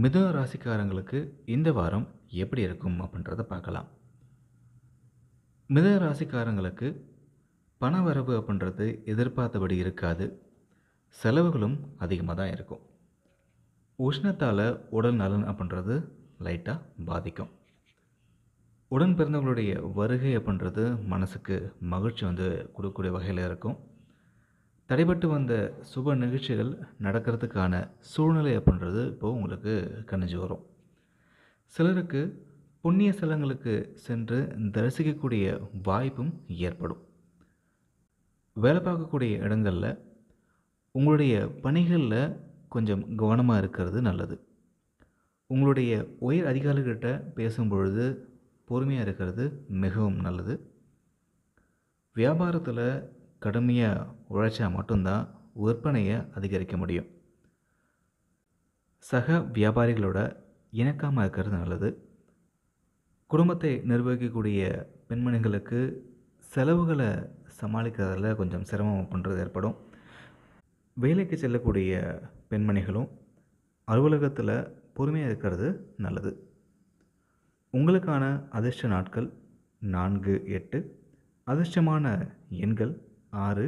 மிதுன ராசிக்காரங்களுக்கு இந்த வாரம் எப்படி இருக்கும் அப்படின்றத பார்க்கலாம். மிதுன ராசிக்காரங்களுக்கு பண வரவு அப்படின்றது எதிர்பார்த்தபடி இருக்காது. செலவுகளும் அதிகமாக தான் இருக்கும். உஷ்ணத்தால் உடல் நலன் அப்படின்றது லைட்டாக பாதிக்கும். உடன் பிறந்தவங்களுடைய வருகை அப்படின்றது மனசுக்கு மகிழ்ச்சி வந்து கொடுக்கக்கூடிய வகையில் இருக்கும். தடைபட்டு வந்த சுப நிகழ்ச்சிகள் நடக்கிறதுக்கான சூழ்நிலை அப்படின்றது இப்போது உங்களுக்கு கணிஞ்சு வரும். சிலருக்கு புண்ணிய ஸ்தலங்களுக்கு சென்று தரிசிக்கக்கூடிய வாய்ப்பும் ஏற்படும். வேலை பார்க்கக்கூடிய இடங்களில் உங்களுடைய பணிகளில் கொஞ்சம் கவனமாக இருக்கிறது நல்லது. உங்களுடைய உயர் அதிகாரிகிட்ட பேசும் பொழுது பொறுமையாக இருக்கிறது மிகவும் நல்லது. வியாபாரத்தில் கடுமையாக உழைச்சா மட்டும்தான் விற்பனையை அதிகரிக்க முடியும். சக வியாபாரிகளோட இணக்காமல் இருக்கிறது நல்லது. குடும்பத்தை நிர்வகிக்கக்கூடிய பெண்மணிகளுக்கு செலவுகளை சமாளிக்கிறதுல கொஞ்சம் சிரமம் பண்ணுறது ஏற்படும். வேலைக்கு செல்லக்கூடிய பெண்மணிகளும் அலுவலகத்தில் பொறுமையாக இருக்கிறது நல்லது. உங்களுக்கான அதிர்ஷ்ட நாட்கள் நான்கு எட்டு. அதிர்ஷ்டமான எண்கள் ஆறு